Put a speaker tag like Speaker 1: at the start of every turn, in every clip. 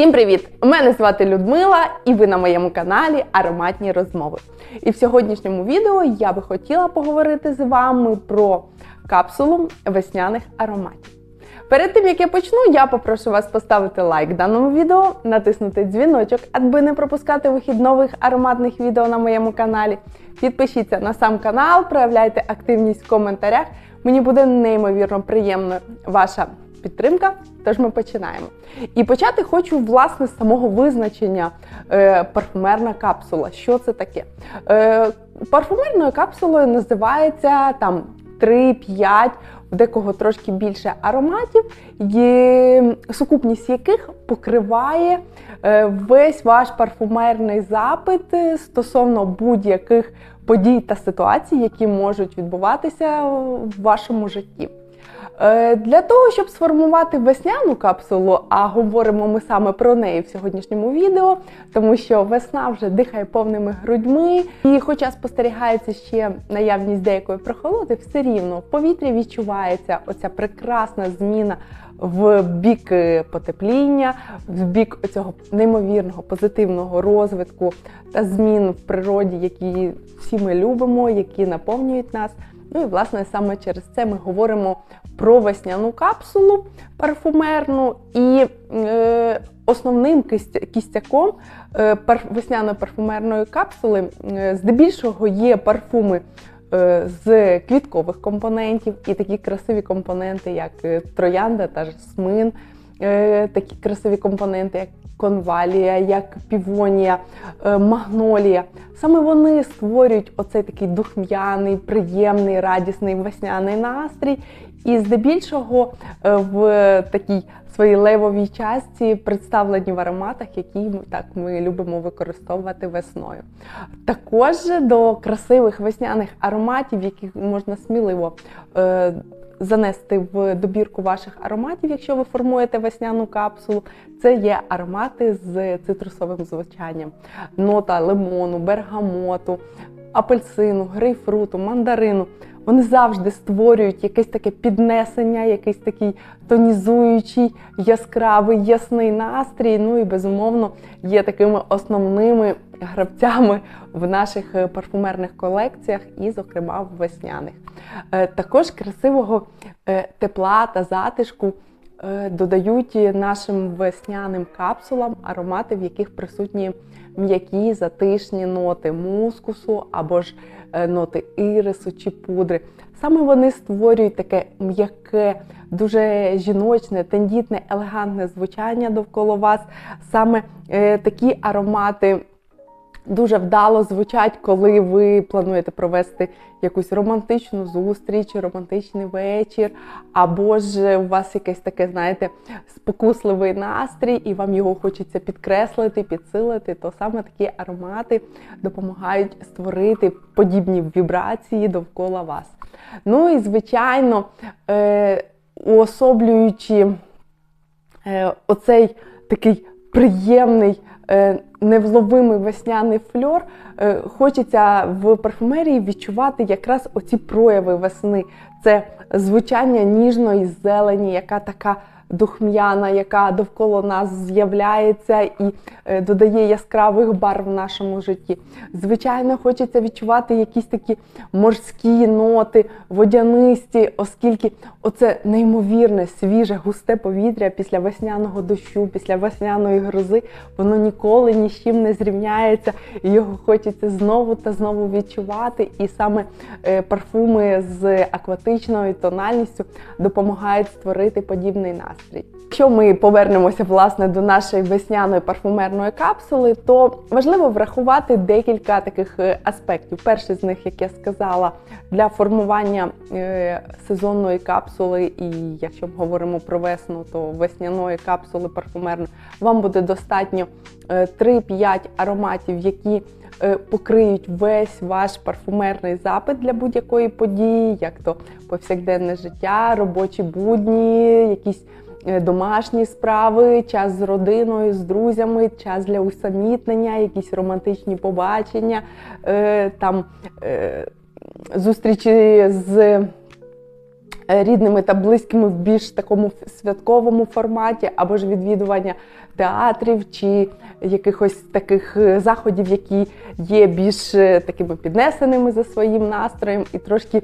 Speaker 1: Всім привіт! Мене звати Людмила, і ви на моєму каналі Ароматні розмови. І в сьогоднішньому відео я би хотіла поговорити з вами про капсулу весняних ароматів. Перед тим як я почну, я попрошу вас поставити лайк даному відео, натиснути дзвіночок, аби не пропускати вихід нових ароматних відео на моєму каналі. Підпишіться на сам канал, проявляйте активність в коментарях. Мені буде неймовірно приємна ваша підтримка. Тож ми починаємо. І почати хочу власне з самого визначення е, парфумерна капсула. Що це таке? Е, Парфумерною капсулою називається там 3-5, в декого трошки більше ароматів, є, сукупність яких покриває е, весь ваш парфумерний запит е, стосовно будь-яких подій та ситуацій, які можуть відбуватися в вашому житті. Е, Для того, щоб сформувати весняну капсулу, а говоримо ми саме про неї в сьогоднішньому відео, тому що весна вже дихає повними грудьми, і хоча спостерігається ще наявність деякої прохолоди, все рівно в повітрі відчувається оця прекрасна зміна в бік е, потепління, в бік цього неймовірного позитивного розвитку та змін в природі, які всі ми любимо, які наповнюють нас. Ну і власне саме через це ми говоримо про весняну капсулу парфумерну. І е, основним кістяком е, пар, весняної парфумерної капсули е, здебільшого є парфуми е, з квіткових компонентів. І такі красиві компоненти, як е, троянда та жасмин, такі красиві компоненти, як конвалія, як півонія, е, магнолія. Саме вони створюють оцей такий духм'яний, приємний, радісний весняний настрій. І здебільшого е, в такій своїй левовій часті представлені в ароматах, які так ми любимо використовувати весною. Також до красивих весняних ароматів, яких можна сміливо е, занести в добірку ваших ароматів, якщо ви формуєте весняну капсулу, це є аромати з цитрусовим звучанням, нота лимону, бергамоту, апельсину, грейпфруту, мандарину. Вони завжди створюють якесь таке піднесення, якийсь такий тонізуючий, яскравий, ясний настрій. Ну і безумовно є такими основними гравцями в наших е, парфумерних колекціях, і, зокрема, в весняних. Е, також красивого е, тепла та затишку. Додають нашим весняним капсулам аромати, в яких присутні м'які затишні ноти мускусу або ж ноти ірису чи пудри. Саме вони створюють таке м'яке, дуже жіночне, тендітне, елегантне звучання довкола вас. Саме е, такі аромати дуже вдало звучать, коли ви плануєте провести якусь романтичну зустріч, романтичний вечір, або ж у вас якесь таке, знаєте, спокусливий настрій, і вам його хочеться підкреслити, підсилити, то саме такі аромати допомагають створити подібні вібрації довкола вас. Ну і, звичайно, е, уособлюючи е, оцей такий приємний Е, невловимий весняний фльор, е, хочеться в парфумерії відчувати якраз оці прояви весни. Це звучання ніжної зелені, яка така духм'яна, яка довкола нас з'являється і е, додає яскравих барв в нашому житті. Звичайно, хочеться відчувати якісь такі морські ноти, водянисті, оскільки оце неймовірне, свіже, густе повітря після весняного дощу, після весняної грози, воно ніколи ні з чим не зрівняється, і його хочеться знову та знову відчувати. І саме е, парфуми з акватичною тональністю допомагають створити подібний настрій настрій. Якщо ми повернемося власне до нашої весняної парфумерної капсули, то важливо врахувати декілька таких е, аспектів. Перший з них, як я сказала, для формування е, сезонної капсули, і якщо ми говоримо про весну, то весняної капсули парфумерної, вам буде достатньо 3-5 е, ароматів, які покриють весь ваш парфумерний запит для будь-якої події, як то повсякденне життя, робочі будні, якісь. Е, домашні справи, час з родиною, з друзями, час для усамітнення, якісь романтичні побачення, е, там е, зустрічі з рідними та близькими в більш такому святковому форматі, або ж відвідування театрів чи якихось таких заходів, які є більш такими піднесеними за своїм настроєм і трошки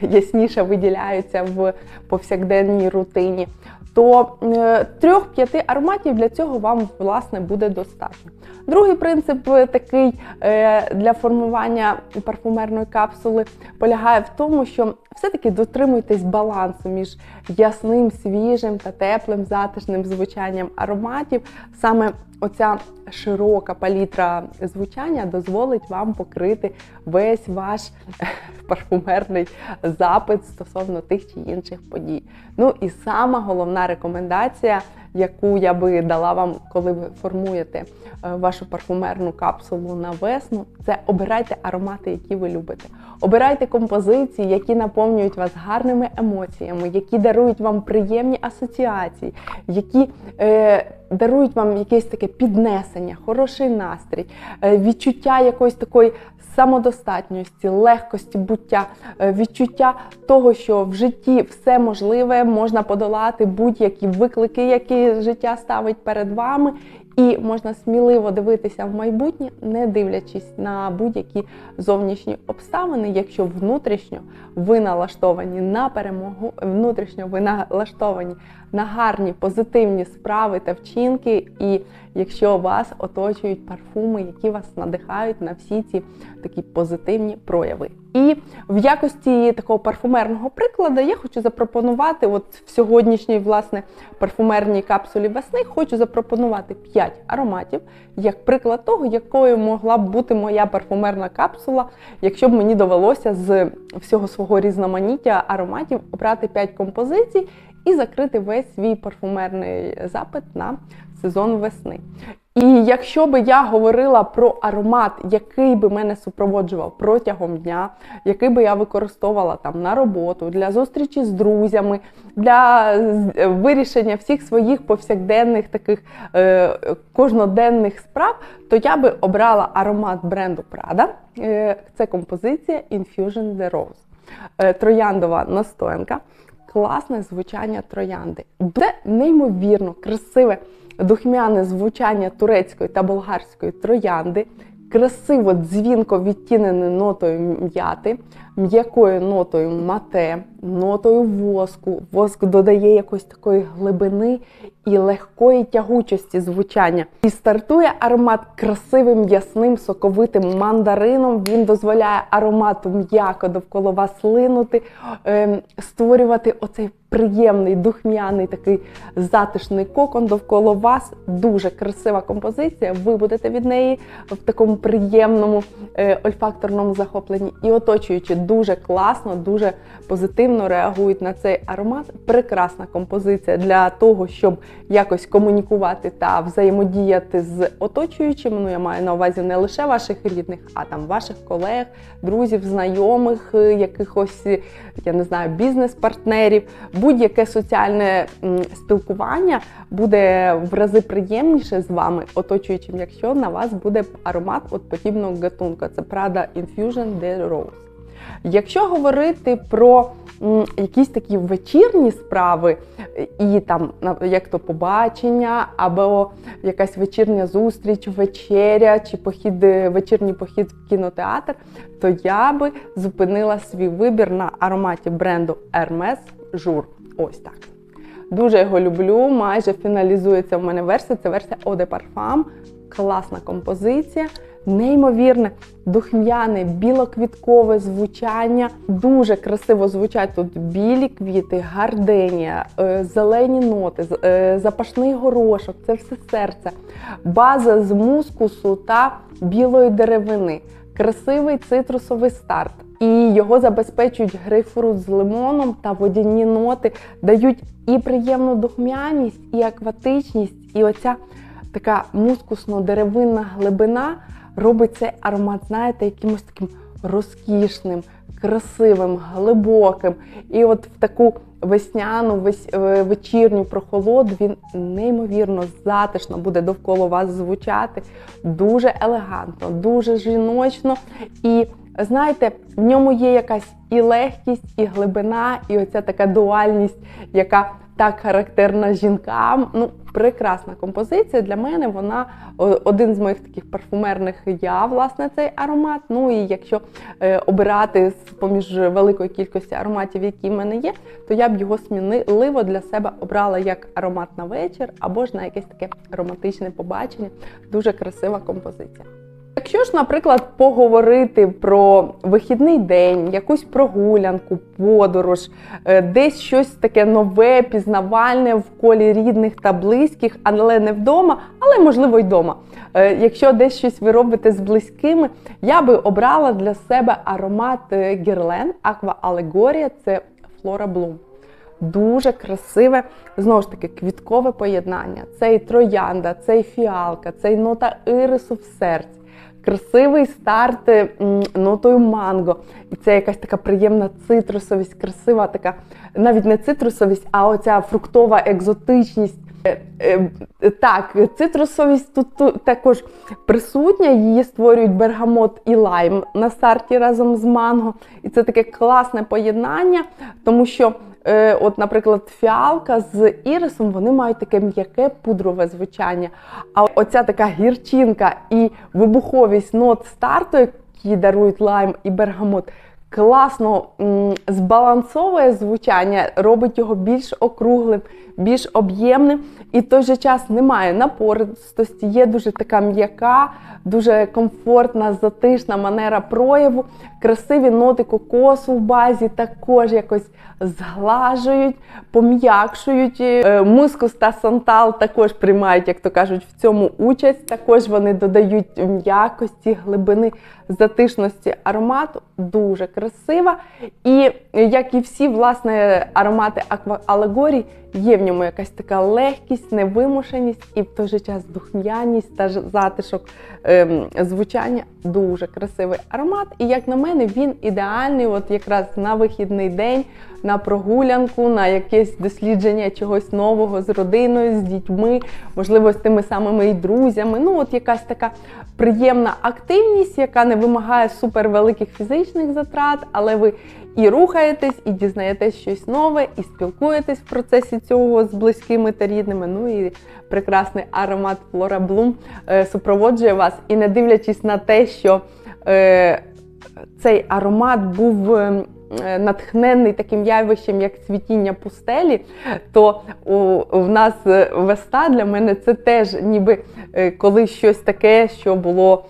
Speaker 1: ясніше виділяються в повсякденній рутині. То е, трьох-п'яти ароматів для цього вам власне буде достатньо. Другий принцип е, такий е, для формування парфумерної капсули полягає в тому, що все-таки дотримуйтесь балансу між ясним, свіжим та теплим, затишним звучанням ароматів. Саме оця широка палітра звучання дозволить вам покрити весь ваш парфумерний запит стосовно тих чи інших подій. Ну і сама головна рекомендація, яку я би дала вам, коли ви формуєте е, вашу парфумерну капсулу на весну, це обирайте аромати, які ви любите. Обирайте композиції, які наповнюють вас гарними емоціями, які дарують вам приємні асоціації, які е, дарують вам якесь таке піднесення, хороший настрій, е, відчуття якоїсь такої самодостатньості, легкості буття, е, відчуття того, що в житті все можливе, можна подолати будь-які виклики, які життя ставить перед вами. І можна сміливо дивитися в майбутнє, не дивлячись на будь-які зовнішні обставини, якщо внутрішньо ви налаштовані на перемогу, внутрішньо ви налаштовані на гарні позитивні справи та вчинки, і якщо вас оточують парфуми, які вас надихають на всі ці такі позитивні прояви. І в якості такого парфумерного прикладу я хочу запропонувати, от в сьогоднішній власне парфумерній капсулі весни, хочу запропонувати 5 ароматів, як приклад того, якою могла б бути моя парфумерна капсула, якщо б мені довелося з всього свого різноманіття ароматів обрати 5 композицій і закрити весь свій парфумерний запит на сезон весни. І якщо би я говорила про аромат, який би мене супроводжував протягом дня, який би я використовувала там на роботу, для зустрічі з друзями, для вирішення всіх своїх повсякденних таких е, кожноденних справ, то я би обрала аромат бренду Prada. Е, Це композиція Infusion The Rose. Е, трояндова настоянка класне звучання троянди. Це неймовірно красиве духмяне звучання турецької та болгарської троянди, красиво дзвінко відтінене нотою м'яти, м'якою нотою мате, нотою воску. Воск додає якоїсь такої глибини і легкої тягучості звучання. І стартує аромат красивим, ясним, соковитим мандарином. Він дозволяє аромату м'яко довкола вас линути, ем, створювати оцей приємний, духмяний, такий затишний кокон довкола вас. Дуже красива композиція. Ви будете від неї в такому приємному е, ольфакторному захопленні і оточуючи дуже класно, дуже позитивно реагують на цей аромат. Прекрасна композиція для того, щоб якось комунікувати та взаємодіяти з оточуючими. Ну, я маю на увазі не лише ваших рідних, а там ваших колег, друзів, знайомих, е, якихось, я не знаю, бізнес-партнерів. Будь-яке соціальне спілкування буде в рази приємніше з вами, оточуючим, якщо на вас буде аромат от подібного гатунка. Це Prada Infusion de Rose. Якщо говорити про якісь такі вечірні справи, і там як то побачення, або якась вечірня зустріч, вечеря чи похід, вечірній похід в кінотеатр, то я би зупинила свій вибір на ароматі бренду Hermes Jour. Ось так. Дуже його люблю. Майже фіналізується в мене версія. Це версія Eau de Parfum. Класна композиція неймовірне, духм'яне, білоквіткове звучання. Дуже красиво звучать тут білі квіти, гарденія, е, зелені ноти, е, запашний горошок це все серце, база з мускусу та білої деревини, красивий цитрусовий старт. І його забезпечують грейпфрут з лимоном та водяні ноти, дають і приємну духмяність, і акватичність, і оця така мускусно-деревинна глибина робить цей аромат, знаєте, якимось таким розкішним, красивим, глибоким. І от в таку весняну, е, вечірню прохолоду він неймовірно затишно буде довкола вас звучати. Дуже елегантно, дуже жіночно. І знаєте, в ньому є якась і легкість, і глибина, і оця така дуальність, яка так характерна жінкам. Ну, прекрасна композиція. Для мене вона один з моїх таких парфумерних я, власне, цей аромат. Ну і якщо е, обирати з поміж великої кількості ароматів, які в мене є, то я б його сміливо для себе обрала як аромат на вечір або ж на якесь таке романтичне побачення. Дуже красива композиція. Якщо ж, наприклад, поговорити про вихідний день, якусь прогулянку, подорож, е, десь щось таке нове, пізнавальне в колі рідних та близьких, але не вдома, але можливо й вдома. Е, Якщо десь щось ви робите з близькими, я би обрала для себе аромат е, Герлен Аква Алегорія це Флора Блум. Дуже красиве, знову ж таки, квіткове поєднання. Це і троянда, це і фіалка, це і нота ірису в серці. Красивий старт нотою манго. І це якась така приємна цитрусовість, красива така, навіть не цитрусовість, а оця фруктова екзотичність. Е, е, Так, цитрусовість тут, тут також присутня. Її створюють бергамот і лайм на старті разом з манго. І це таке класне поєднання, тому що. Е, От, наприклад, фіалка з ірисом вони мають таке м'яке пудрове звучання. А оця така гірчинка і вибуховість нот старту, які дарують лайм і бергамот, класно збалансовує звучання, робить його більш округлим, більш об'ємним. І в той же час немає напористості, є дуже така м'яка, дуже комфортна, затишна манера прояву. Красиві ноти кокосу в базі також якось зглажують, пом'якшують. Е, Мускус та сантал також приймають, як то кажуть, в цьому участь. Також вони додають м'якості, глибини, затишності аромату. Дуже красива. І як і всі власне аромати акваалегорій, є в ньому якась така легкість, невимушеність і в той же час духмяність та затишок ем, звучання. Дуже красивий аромат. І як на мене, він ідеальний, от якраз на вихідний день, на прогулянку, на якесь дослідження чогось нового з родиною, з дітьми, можливо, з тими самими і друзями. Ну, от якась така приємна активність, яка не вимагає супервеликих фізичних затрат, але ви і рухаєтесь, і дізнаєтесь щось нове, і спілкуєтесь в процесі цього з близькими та рідними. Ну і прекрасний аромат Flora Bloom е, супроводжує вас. І не дивлячись на те, що е, цей аромат був. Е, Натхнений таким явищем, як цвітіння пустелі, то в нас е, весна для мене це теж ніби е, коли щось таке, що було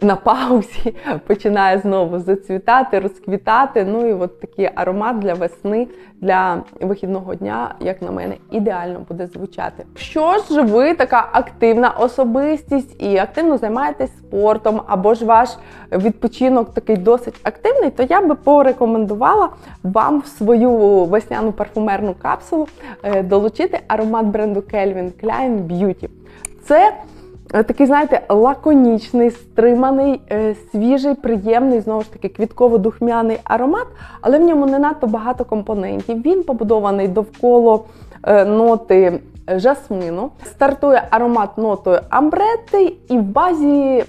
Speaker 1: на паузі, починає знову зацвітати, розквітати. Ну і от такий аромат для весни, для вихідного дня, як на мене, ідеально буде звучати. Що ж ви така активна особистість і активно займаєтесь спортом, або ж ваш відпочинок такий досить активний, то я би порекомендувала вам в свою весняну парфумерну капсулу е, долучити аромат бренду Calvin Klein Beauty. Це е, такий, знаєте, лаконічний, стриманий, е, свіжий, приємний, знову ж таки, квітково-духмяний аромат, але в ньому не надто багато компонентів. Він побудований довкола ноти жасмину. Стартує аромат нотою амбретти і в базі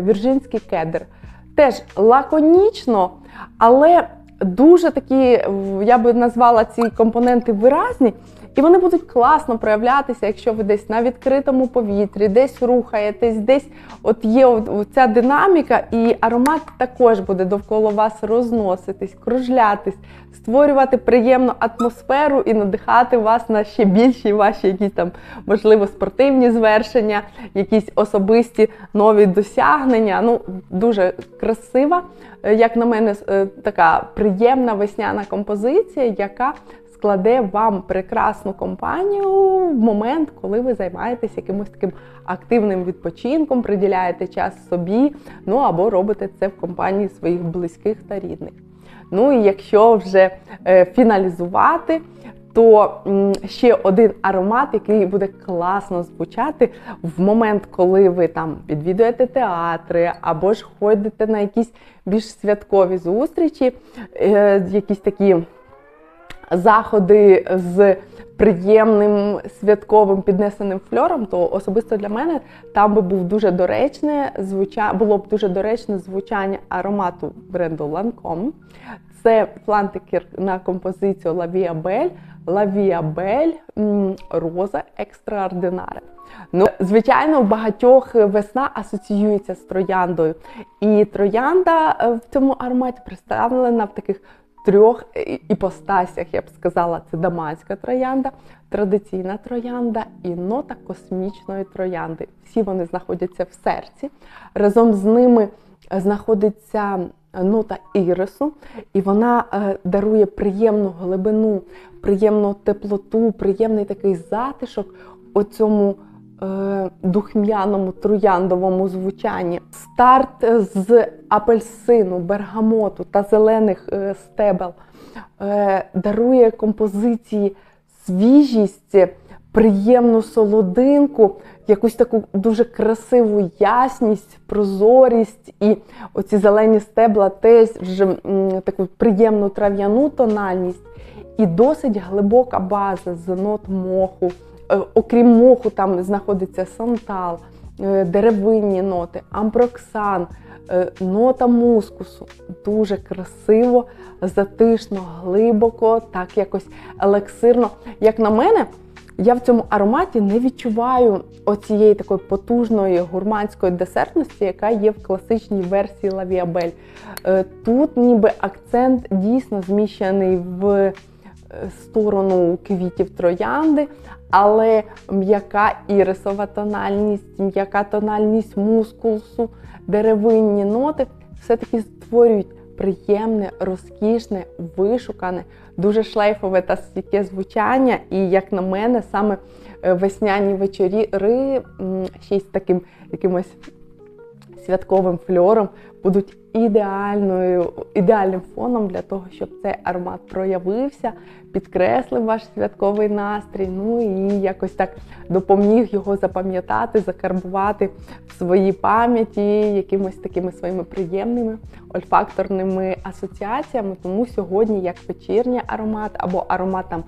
Speaker 1: вірджинський кедр. Теж лаконічно, але дуже такі, я би назвала ці компоненти виразні, і вони будуть класно проявлятися, якщо ви десь на відкритому повітрі, десь рухаєтесь, десь от є ця динаміка, і аромат також буде довкола вас розноситись, кружлятись, створювати приємну атмосферу і надихати вас на ще більші ваші якісь там, можливо, спортивні звершення, якісь особисті нові досягнення. Ну, дуже красива, е, як на мене, е, така приємна весняна композиція, яка складе вам прекрасну компанію в момент, коли ви займаєтесь якимось таким активним відпочинком, приділяєте час собі, ну або робите це в компанії своїх близьких та рідних. Ну і якщо вже е, фіналізувати, то ще один аромат, який буде класно звучати в момент, коли ви там відвідуєте театри або ж ходите на якісь більш святкові зустрічі, е, якісь такі заходи з приємним святковим піднесеним фльором, то особисто для мене там би був дуже доречне звуча... було б дуже доречне звучання аромату бренду Lancome. Це флантикер на композицію La Via Belle, La Belle Роза Екстраординаре. Ну, звичайно, у багатьох весна асоціюється з трояндою. І троянда е, в цьому ароматі представлена в таких трьох е, іпостасях, я б сказала, це даманська троянда, традиційна троянда і нота космічної троянди. Всі вони знаходяться в серці. Разом з ними знаходиться нота ірису, і вона е, дарує приємну глибину, приємну теплоту, приємний такий затишок у цьому е, духмяному трояндовому звучанні. Старт з апельсину, бергамоту та зелених е, стебел е, дарує композиції свіжість, приємну солодинку, якусь таку дуже красиву ясність, прозорість, і оці зелені стебла теж м, таку приємну трав'яну тональність. І досить глибока база з нот моху. Е, Окрім моху, там знаходиться сантал, е, деревинні ноти, ампроксан, е, нота мускусу. Дуже красиво, затишно, глибоко, так якось елексирно. Як на мене, я в цьому ароматі не відчуваю оцієї такої потужної гурманської десертності, яка є в класичній версії. Е, Тут ніби акцент дійсно зміщений в сторону квітів троянди, але м'яка ірисова тональність, м'яка тональність мускулсу, деревинні ноти все-таки створюють приємне, розкішне, вишукане, дуже шлейфове та стійке звучання. І, як на мене, саме е, весняні вечорі ще й з таким якимось святковим фльором будуть ідеальною, ідеальним фоном для того, щоб цей аромат проявився, підкреслив ваш святковий настрій, ну і якось так допоміг його запам'ятати, закарбувати в своїй пам'яті якимось такими своїми приємними ольфакторними асоціаціями. Тому сьогодні, як вечірній аромат або аромат там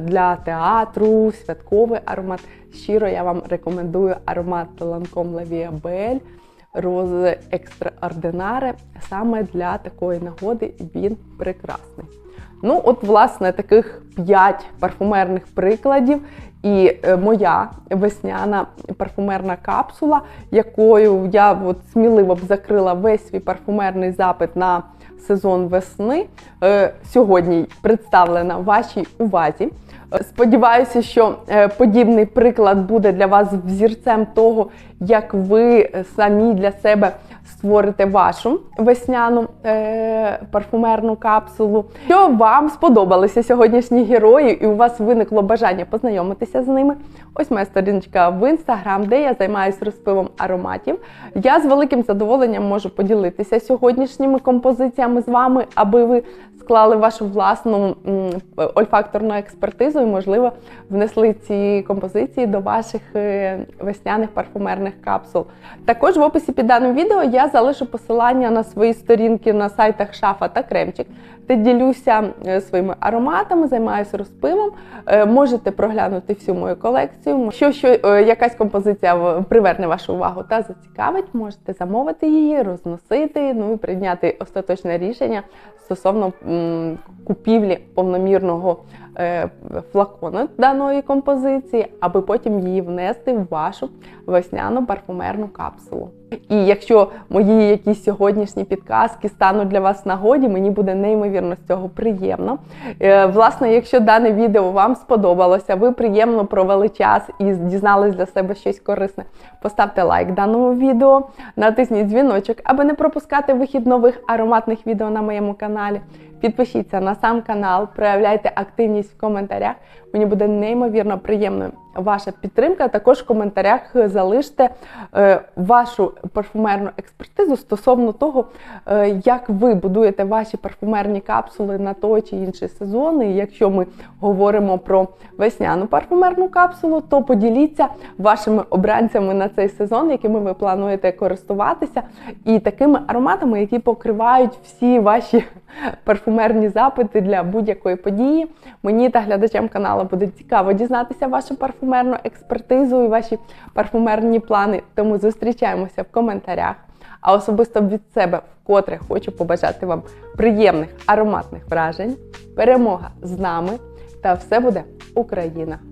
Speaker 1: для театру, святковий аромат, щиро я вам рекомендую аромат Lancome La Belle рози екстраординаре. Саме для такої нагоди він прекрасний. Ну, от, власне, таких 5 парфумерних прикладів. І е, моя весняна парфумерна капсула, якою я от сміливо б закрила весь свій парфумерний запит на сезон весни, е, сьогодні представлена вашій увазі. Сподіваюся, що е, подібний приклад буде для вас взірцем того, як ви самі для себе створите вашу весняну е, парфумерну капсулу. Що вам сподобалися сьогоднішні герої, і у вас виникло бажання познайомитися з ними. Ось моя сторіночка в інстаграм, де я займаюся розпивом ароматів. Я з великим задоволенням можу поділитися сьогоднішніми композиціями з вами, аби ви склали вашу власну м, ольфакторну експертизу і, можливо, внесли ці композиції до ваших е, весняних парфумерних капсул. Також в описі під даним відео я залишу посилання на свої сторінки на сайтах Шафа та Кремчик, де ділюся е, своїми ароматами, займаюся розпивом. Е, Можете проглянути всю мою колекцію. Якщо що, якась композиція приверне вашу увагу та зацікавить, можете замовити її, розносити, ну і прийняти остаточне рішення стосовно м, купівлі повномірного е, флакону даної композиції, аби потім її внести в вашу весняну парфумерну капсулу. І якщо мої якісь сьогоднішні підказки стануть для вас нагоді, мені буде неймовірно з цього приємно. Е, Власне, якщо дане відео вам сподобалося, ви приємно провели час і дізнались для себе щось корисне, поставте лайк даному відео, натисніть дзвіночок, аби не пропускати вихід нових ароматних відео на моєму каналі. Підпишіться на сам канал, проявляйте активність в коментарях. Мені буде неймовірно приємно ваша підтримка. Також в коментарях залиште е, вашу парфумерну експертизу стосовно того, е, як ви будуєте ваші парфумерні капсули на той чи інший сезон. І якщо ми говоримо про весняну парфумерну капсулу, то поділіться вашими обранцями на цей сезон, якими ви плануєте користуватися, і такими ароматами, які покривають всі ваші парфумерні запити для будь-якої події. Мені та глядачам каналу буде цікаво дізнатися вашу парфумерну експертизу і ваші парфумерні плани. Тому зустрічаємося в коментарях. А особисто від себе вкотре хочу побажати вам приємних ароматних вражень, перемога з нами та все буде Україна!